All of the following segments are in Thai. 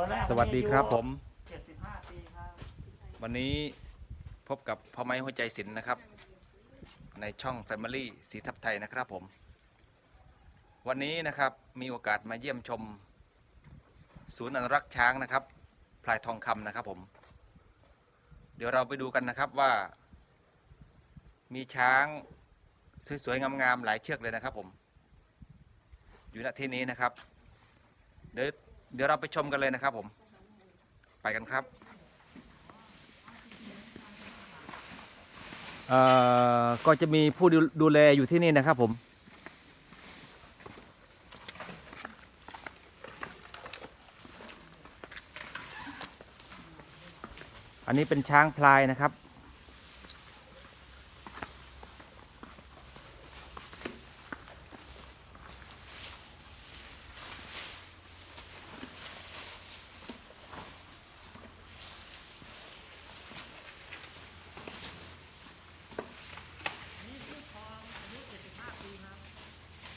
ตัวแรกสวัสดีครับผมเจ็ดสิบห้าปีครับวันนี้พบกับพ่อไม้หัวใจศิลป์นะครับ ในช่อง Family สีทับไทยนะครับผม วันนี้นะครับมีโอกาสมาเยี่ยมชม ศูนย์อนุรักษ์ช้างนะครับ พลายทองคำนะครับผม เดี๋ยวเราไปดูกันนะครับว่า มีช้างสวยๆงามๆหลายเชือกเลยนะครับผม อยู่ณที่นี้นะครับ เดี๋ยว เดี๋ยวเราไปชมกันเลยนะครับผม ไปกันครับเอ่อก็จะมีผู้ดูดูแลอยู่ที่นี่นะครับผมอันนี้เป็นช้างพลายนะครับ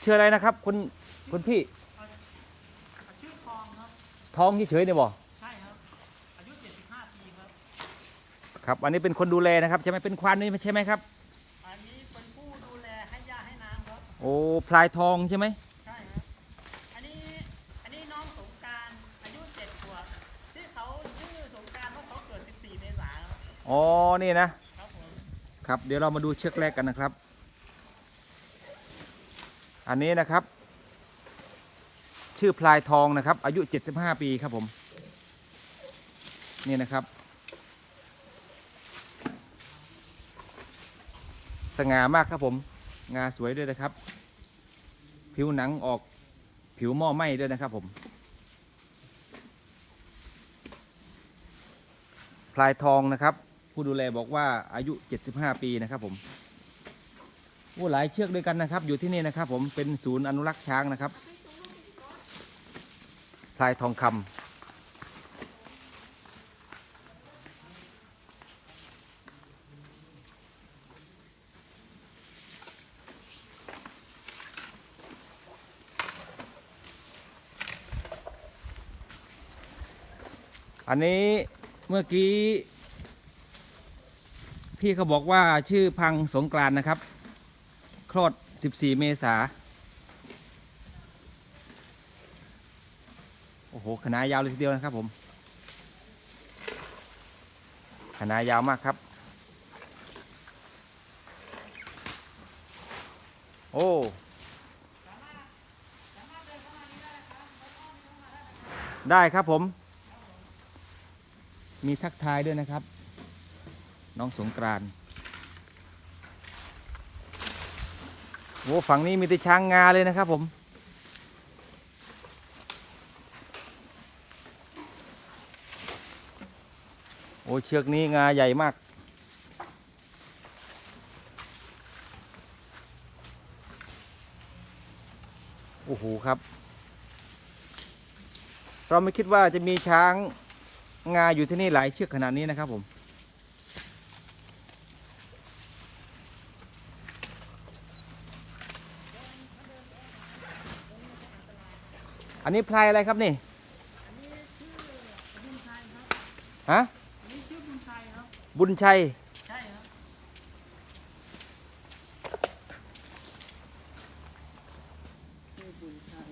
ชื่ออะไรนะครับคุณคุณพี่ชื่อทองครับท้องเฉยๆเนี่ยบ่ใช่ครับอายุเจ็ดสิบห้าปีครับครับ อันนี้เป็นคนดูแลนะครับใช่ไหมเป็นควานนี่ใช่ไหมครับ อันนี้เป็นผู้ดูแลให้ยาให้น้ำครับโอ้พลายทองใช่ไหมใช่ครับอันนี้อันนี้น้องสงกรารอายุเจ็ดขวบที่เขาชื่อสงกรารเพราะเขาเกิด 14 เมษายนครับอ๋อนี่นะครับผมครับเดี๋ยวเรามาดูเชือกแรกกันนะครับ อันนี้นะครับ ชื่อพลายทองนะครับ อายุ 75 ปีครับผม นี่นะครับ สง่ามากครับผม งาสวยด้วยนะครับ ผิวหนังออกผิวหม้อไหม้ด้วยนะครับผม พลายทองนะครับ ผู้ดูแลบอกว่าอายุ 75 ปีนะครับผม โอ้หลายเชือกด้วยกันนะครับ อยู่ที่นี่นะครับ ผมเป็นศูนย์อนุรักษ์ช้างนะครับพลายทองคำอันนี้เมื่อกี้พี่เขาบอกว่าชื่อพังสงกรานนะครับ คลอด 14 เมษาโอ้โหขนาดยาวเลยทีเดียวนะครับผมขนาดยาวมากครับ โอ้ได้ครับผม มีทักทายด้วยนะครับ น้องสงกรานต์ โอ้ฝั่งนี้มีแต่ช้างงาเลยนะครับผม โอ้เชือกนี้งาใหญ่มากโอ้โหครับ เราไม่คิดว่าจะมีช้างงาอยู่ที่นี่หลายเชือกขนาดนี้นะครับผม อันนี้พลายอะไรครับนี่อันนี้ชื่อบุญชัยครับฮะอันนี้ชื่อบุญชัยครับบุญชัยใช่ครับชื่อบุญชัย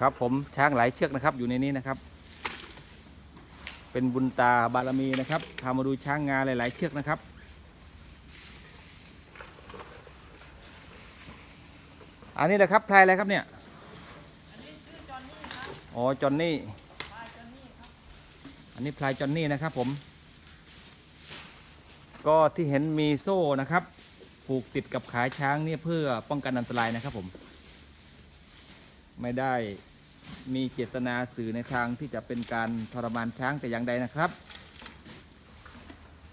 ครับผมช้างหลายเชือกนะครับอยู่ในนี้นะครับ เป็นบุญตาบารมีนะครับพามาดูช้างงาหลาย ๆ เชือกนะครับ อันนี้นะครับพลายอะไรครับเนี่ยอันนี้ชื่อจอนนี่ครับอ๋อ จอนนี่ปลายจอนนี่ครับอันนี้พลายจอนนี่นะครับผม ก็ที่เห็นมีโซ่นะครับ ผูกติดกับขาช้างเนี่ยเพื่อป้องกันอันตรายนะครับผม ไม่ได้มีเจตนาสื่อในทางที่จะเป็นการทรมานช้างแต่อย่างใดนะครับ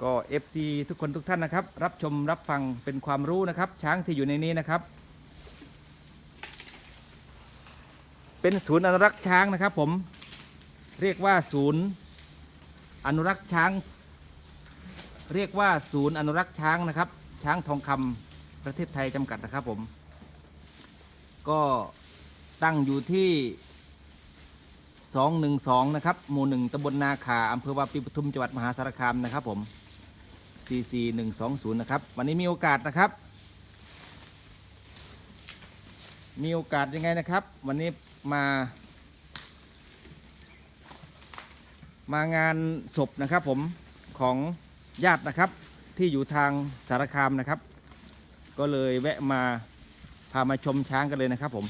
ก็ FC ทุกคนทุกท่านนะครับ รับชมรับฟังเป็นความรู้นะครับ ช้างที่อยู่ในนี้นะครับ เป็นศูนย์อนุรักษ์ช้างนะครับผมเรียกว่าศูนย์อนุรักษ์ช้าง เรียกว่าศูนย์อนุรักษ์ช้างนะครับ ช้างทองคำประเทศไทยจำกัดนะครับผม ก็ตั้งอยู่ที่ 212 นะครับ หมู่หนึ่งตำบลนาขาอำเภอวาปีปทุมจังหวัดมหาสารคามนะครับผม CC 120 นะครับ วันนี้มีโอกาสนะครับ มีโอกาสยังไงนะครับ วันนี้ มา มางานศพนะครับผมของญาตินะครับที่อยู่ทางสารคามนะครับ ก็เลยแวะมาพามาชมช้างกันเลยนะครับผม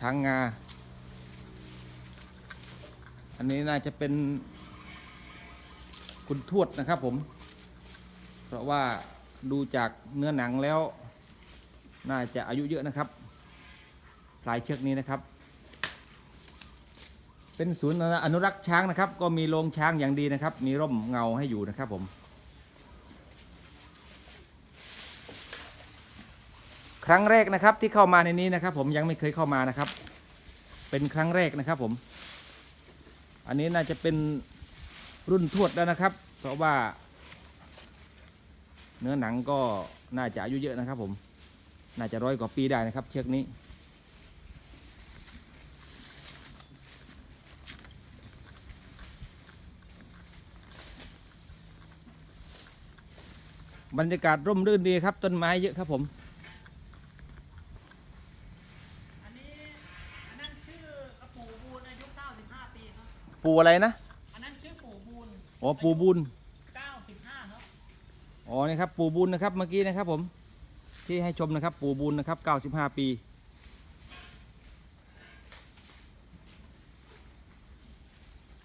ช้างงา อันนี้น่าจะเป็นคุณทวดนะครับผม เพราะว่าดูจากเนื้อหนังแล้ว น่าจะอายุเยอะนะครับพลายเชือกนี้นะครับ เป็นศูนย์อนุรักษ์ช้างนะครับ ก็มีโรงช้างอย่างดีนะครับ มีร่มเงาให้อยู่นะครับผม ครั้งแรกนะครับ ที่เข้ามาในนี้นะครับ ผมยังไม่เคยเข้ามานะครับ เป็นครั้งแรกนะครับ ผม อันนี้น่าจะเป็นรุ่นทวดแล้วนะครับ เพราะว่า เนื้อหนังก็น่าจะอายุเยอะนะครับ ผม น่าจะร้อยกว่าปีได้นะครับ เชือกนี้บรรยากาศร่มรื่นดีครับ ต้นไม้เยอะครับผม อันนี้อันนั้นชื่อกระปู่บูนอายุ 95 ปีครับปูอะไรนะอันนั้นชื่อปู่บูนอ๋อปูบุญ95ครับอ๋อนี่ครับปูบุญนะครับเมื่อกี้นะครับ ผมที่ให้ชมนะครับ ปูบุญนะครับ 95 ปี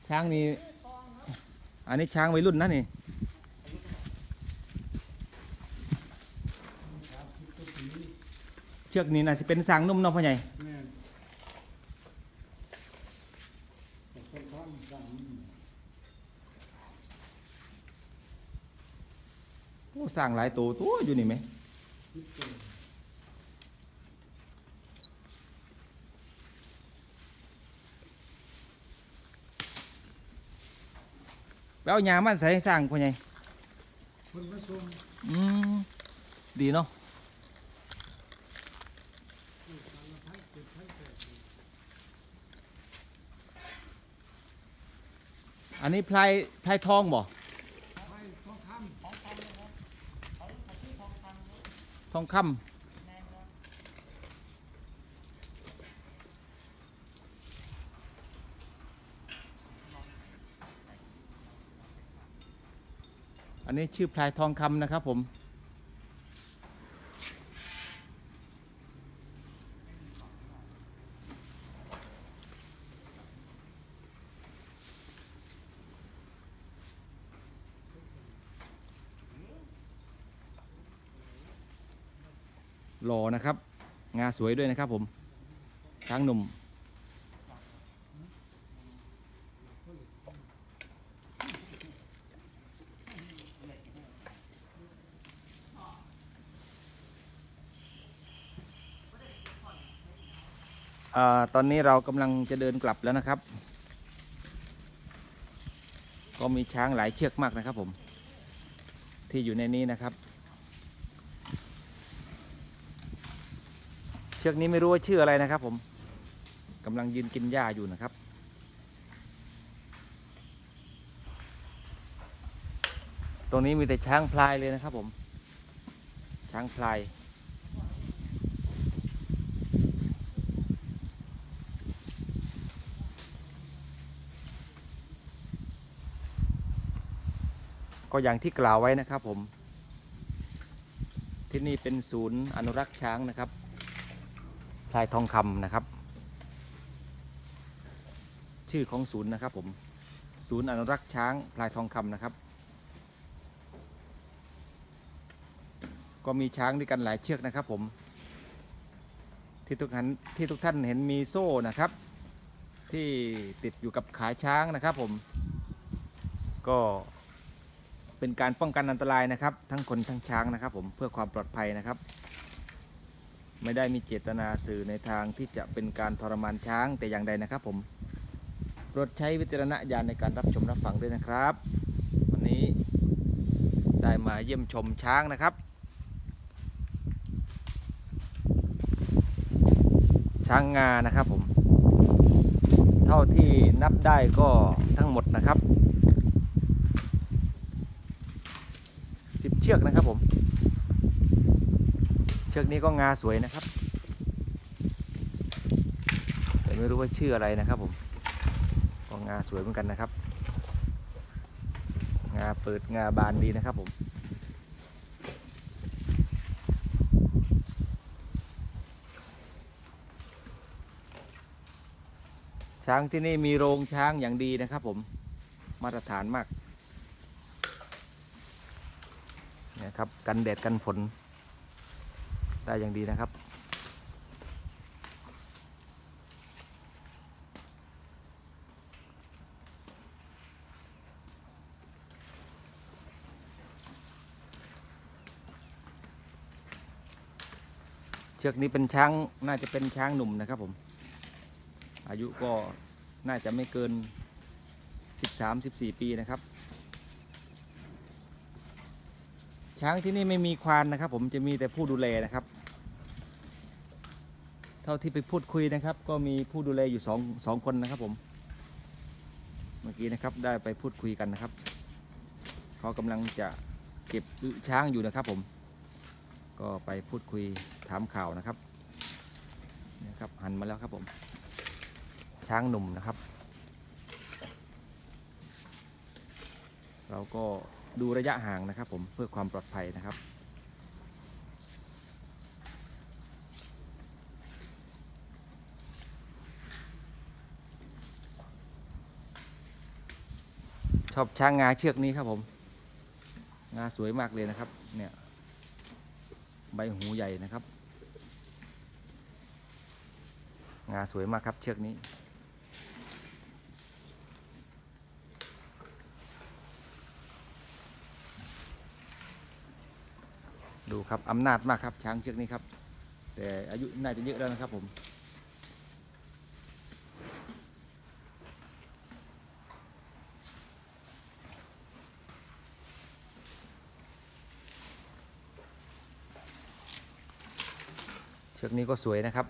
ช้างนี่อันนี้ช้างวัยรุ่นนะนี่เชือกนี้น่าจะเป็นสางนุ่มเนาะพ่อใหญ่ แม่นแต่คนทำสั่ง โอ้สร้างหลายตัวตัวอยู่นี่ไหมคิดเป็นแล้วเอาหญ้ามันใส่สร้างพ่อใหญ่คนผสมอืมดีเนาะอันนี้พลายพลายทองบ่ ให้ทองค ทองคำอันนี้ชื่อพลายทองคำนะครับผม หล่อนะครับ งาสวยด้วยนะครับผม ช้างหนุ่มอตอนนี้เรากำลังจะเดินกลับแล้วนะครับ ก็มีช้างหลายเชือกมากนะครับผม ที่อยู่ในนี้นะครับ ชือกนี้ไม่รู้ว่าชื่ออะไรนะครับ ผมกำลังยืนกินหญ้าอยู่นะครับ ตรงนี้มีแต่ช้างพลายเลยนะครับ ผม ช้างพลายก็อย่างที่กล่าวไว้นะครับผม ที่นี่เป็นศูนย์อนุรักษ์ช้างนะครับ ลายทองคำนะครับ ชื่อของศูนย์นะครับผมศูนย์อนุรักษ์ช้างพลายทองคำนะครับ ก็มีช้างด้วยกันหลายเชือกนะครับผมที่ทุกท่านที่ทุกท่านเห็นมีโซ่นะครับ ที่ติดอยู่กับขาช้างนะครับผม ก็เป็นเป็นการป้องกันอันตรายนะครับ ทั้งคนทั้งช้างนะครับ ผมเพื่อความปลอดภัยนะครับ ไม่ได้มีเจตนาสื่อในทางที่จะเป็นการทรมานช้างแต่อย่างใดนะครับผมโปรดใช้วิจารณญาณในการรับชมรับฟังด้วยนะครับ วันนี้ได้มาเยี่ยมชมช้างนะครับ ช้างงานะครับผม เท่าที่นับได้ก็ทั้งหมดนะครับสิบเชือกนะครับผม ชือกนี้ก็งาสวยนะครับ แต่ไม่รู้ว่าชื่ออะไรนะครับผมก็งาสวยเหมือนกันนะครับ งาเปิดงาบานดีนะครับผมช้างที่นี่มีโรงช้างอย่างดีนะครับผมมาตรฐานมากนี่ยครับกันแดดกันฝน ได้อย่างดีนะครับ เชือกนี้เป็นช้างน่าจะเป็นช้างหนุ่มนะครับผม อายุก็น่าจะไม่เกิน 13-14 ปีนะครับช้างที่นี่ไม่มีควานนะครับ ผมจะมีแต่ผู้ดูแลนะครับ เท่าที่ไปพูดคุยนะครับ ก็มีผู้ดูแลอยู่สองสองคนนะครับผม เมื่อกี้นะครับได้ไปพูดคุยกันนะครับเขากำลังจะเก็บช้างอยู่นะครับผม ก็ไปพูดคุยถามข่าวนะครับนี่ครับหันมาแล้วครับผม ช้างหนุ่มนะครับ เราก็ดูระยะห่างนะครับผมเพื่อความปลอดภัยนะครับ ชอบช้างงาเชือกนี้ครับผม งาสวยมากเลยนะครับ เนี่ย ใบหูใหญ่นะครับ งาสวยมากครับเชือกนี้ ดูครับอำนาจมากครับช้างเชือกนี้ครับ แต่อายุน่าจะเยอะแล้วนะครับผม ชือกนี้ก็สวยนะครับ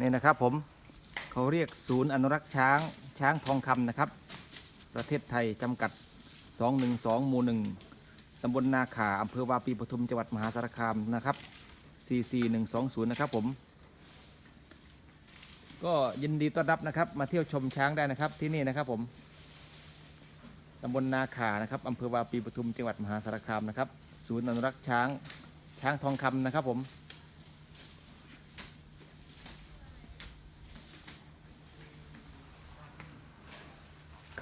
นี่นะครับผมเขาเรียกศูนย์อนุรักษ์ช้างช้างทองคำนะครับ ประเทศไทยจำกัด 212 หมู่1ตำบลนาขาอำเภอวาปีปทุมจังหวัดมหาสารคามนะครับ 44120 นะครับผม ก็ยินดีต้อนรับนะครับ มาเที่ยวชมช้างได้นะครับที่นี่นะครับผม ตำบลนาขานะครับอำเภอวาปีปทุมจังหวัดมหาสารคามนะครับ ศูนย์อนุรักษ์ช้างช้างทองคำนะครับผม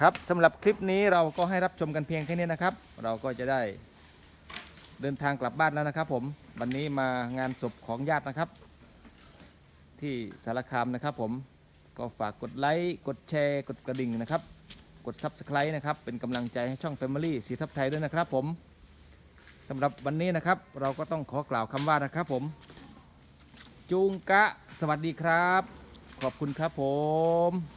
ครับสำหรับคลิปนี้เราก็ให้รับชมกันเพียงแค่นี้นะครับ เราก็จะได้เดินทางกลับบ้านแล้วนะครับผมวันนี้มางานศพของญาตินะครับ ที่สารคามนะครับผมก็ฝากกดไลค์กดแชร์ กดกระดิ่งนะครับ กด Subscribe นะครับ เป็นกำลังใจให้ช่อง Family สีทับไทยด้วยนะครับผมสำหรับวันนี้นะครับ เราก็ต้องขอกล่าวคำว่านะครับผม จุงกะ สวัสดีครับ ขอบคุณครับผม